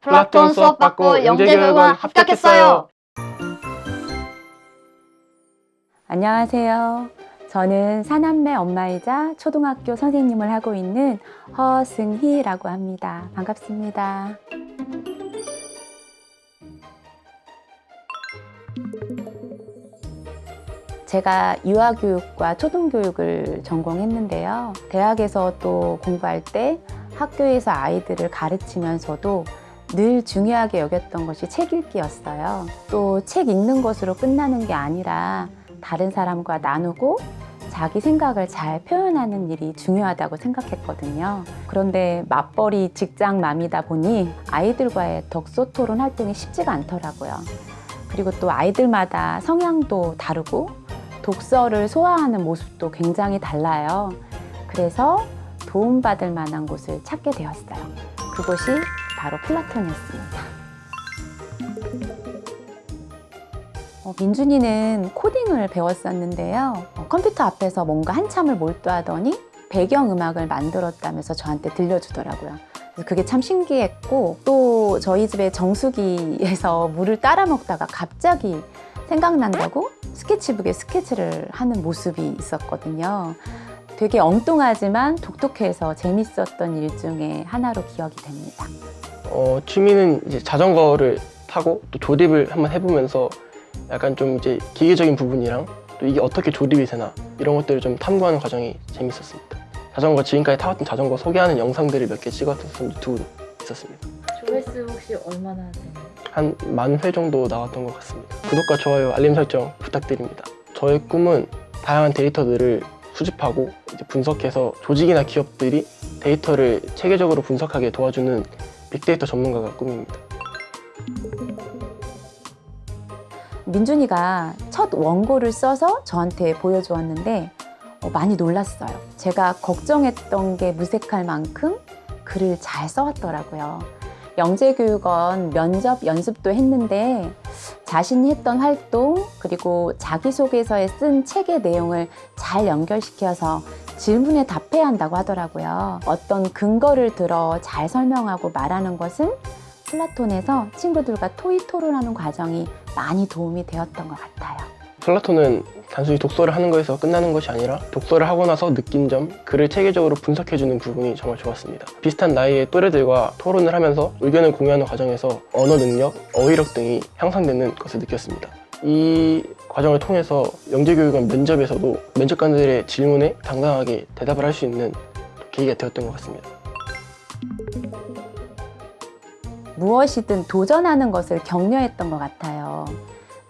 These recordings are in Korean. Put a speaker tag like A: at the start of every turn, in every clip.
A: 플라톤 수업 받고 영재 교육원 합격했어요.
B: 안녕하세요. 저는 사남매 엄마이자 초등학교 선생님을 하고 있는 허승희라고 합니다. 반갑습니다. 제가 유아교육과 초등교육을 전공했는데요. 대학에서 또 공부할 때 학교에서 아이들을 가르치면서도 늘 중요하게 여겼던 것이 책 읽기였어요. 또 책 읽는 것으로 끝나는 게 아니라 다른 사람과 나누고 자기 생각을 잘 표현하는 일이 중요하다고 생각했거든요. 그런데 맞벌이 직장맘이다 보니 아이들과의 덕소 토론 활동이 쉽지가 않더라고요. 그리고 또 아이들마다 성향도 다르고 독서를 소화하는 모습도 굉장히 달라요. 그래서 도움받을 만한 곳을 찾게 되었어요. 그곳이 바로 플라톤이었습니다. 어, 민준이는 코딩을 배웠었는데요. 어, 컴퓨터 앞에서 뭔가 한참을 몰두하더니 배경음악을 만들었다면서 저한테 들려주더라고요. 그래서 그게 참 신기했고 또 저희 집에 정수기에서 물을 따라 먹다가 갑자기 생각난다고 스케치북에 스케치를 하는 모습이 있었거든요. 되게 엉뚱하지만 독특해서 재밌었던 일 중에 하나로 기억이 됩니다.
C: 어, 취미는 이제 자전거를 타고 또 조립을 한번 해보면서 약간 좀 이제 기계적인 부분이랑 또 이게 어떻게 조립이 되나 이런 것들을 좀 탐구하는 과정이 재밌었습니다. 자전거 지금까지 타왔던 자전거 소개하는 영상들을 몇 개 찍었던 유튜브도 있었습니다.
A: 조회수 혹시 얼마나 되나요?
C: 한 만 회 정도 나왔던 것 같습니다. 구독과 좋아요, 알림 설정 부탁드립니다. 저의 꿈은 다양한 데이터들을 수집하고 이제 분석해서 조직이나 기업들이 데이터를 체계적으로 분석하게 도와주는 빅데이터 전문가가 꿈입니다.
B: 민준이가 첫 원고를 써서 저한테 보여주었는데 어, 많이 놀랐어요. 제가 걱정했던 게 무색할 만큼 글을 잘 써왔더라고요. 영재교육원 면접 연습도 했는데 자신이 했던 활동 그리고 자기소개서에 쓴 책의 내용을 잘 연결시켜서 질문에 답해야 한다고 하더라고요. 어떤 근거를 들어 잘 설명하고 말하는 것은 플라톤에서 친구들과 토의 토론하는 과정이 많이 도움이 되었던 것 같아요.
C: 플라톤은 단순히 독서를 하는 거에서 끝나는 것이 아니라 독서를 하고 나서 느낀 점, 글을 체계적으로 분석해주는 부분이 정말 좋았습니다. 비슷한 나이의 또래들과 토론을 하면서 의견을 공유하는 과정에서 언어 능력, 어휘력 등이 향상되는 것을 느꼈습니다. 이 과정을 통해서 영재교육원 면접에서도 면접관들의 질문에 당당하게 대답을 할 수 있는 계기가 되었던 것 같습니다.
B: 무엇이든 도전하는 것을 격려했던 것 같아요.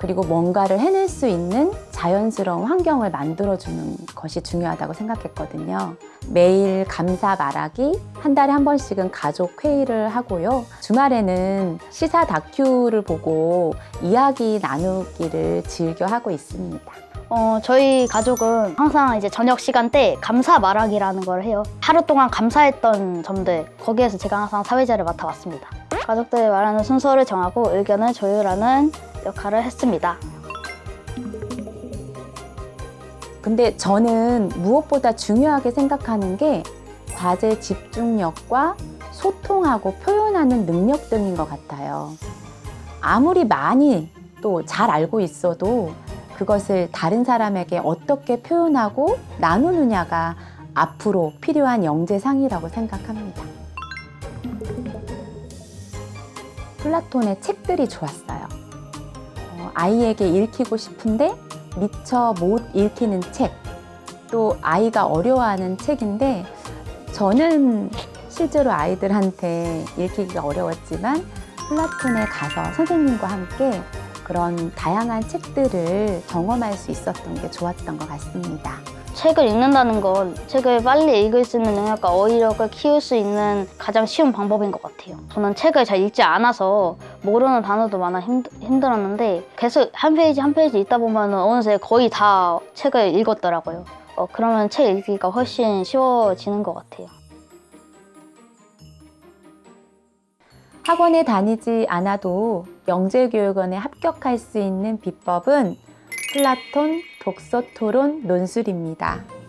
B: 그리고 뭔가를 해낼 수 있는 자연스러운 환경을 만들어주는 것이 중요하다고 생각했거든요. 매일 감사 말하기, 한 달에 한 번씩은 가족 회의를 하고요. 주말에는 시사 다큐를 보고 이야기 나누기를 즐겨 하고 있습니다.
D: 어, 저희 가족은 항상 이제 저녁 시간 때 감사 말하기라는 걸 해요. 하루 동안 감사했던 점들, 거기에서 제가 항상 사회자를 맡아왔습니다. 가족들이 말하는 순서를 정하고 의견을 조율하는 역할을 했습니다.
B: 근데 저는 무엇보다 중요하게 생각하는 게 과제 집중력과 소통하고 표현하는 능력 등인 것 같아요. 아무리 많이 또 잘 알고 있어도 그것을 다른 사람에게 어떻게 표현하고 나누느냐가 앞으로 필요한 영재상이라고 생각합니다. 플라톤의 책들이 좋았어요. 어, 아이에게 읽히고 싶은데 미처 못 읽히는 책, 또 아이가 어려워하는 책인데 저는 실제로 아이들한테 읽히기가 어려웠지만 플라톤에 가서 선생님과 함께 그런 다양한 책들을 경험할 수 있었던 게 좋았던 것 같습니다.
D: 책을 읽는다는 건 책을 빨리 읽을 수 있는 능력과 어휘력을 키울 수 있는 가장 쉬운 방법인 것 같아요. 저는 책을 잘 읽지 않아서 모르는 단어도 많아 힘들, 힘들었는데 계속 한 페이지 한 페이지 읽다 보면 어느새 거의 다 책을 읽었더라고요. 어, 그러면 책 읽기가 훨씬 쉬워지는 것 같아요.
B: 학원에 다니지 않아도 영재교육원에 합격할 수 있는 비법은 플라톤 독서 토론 논술입니다.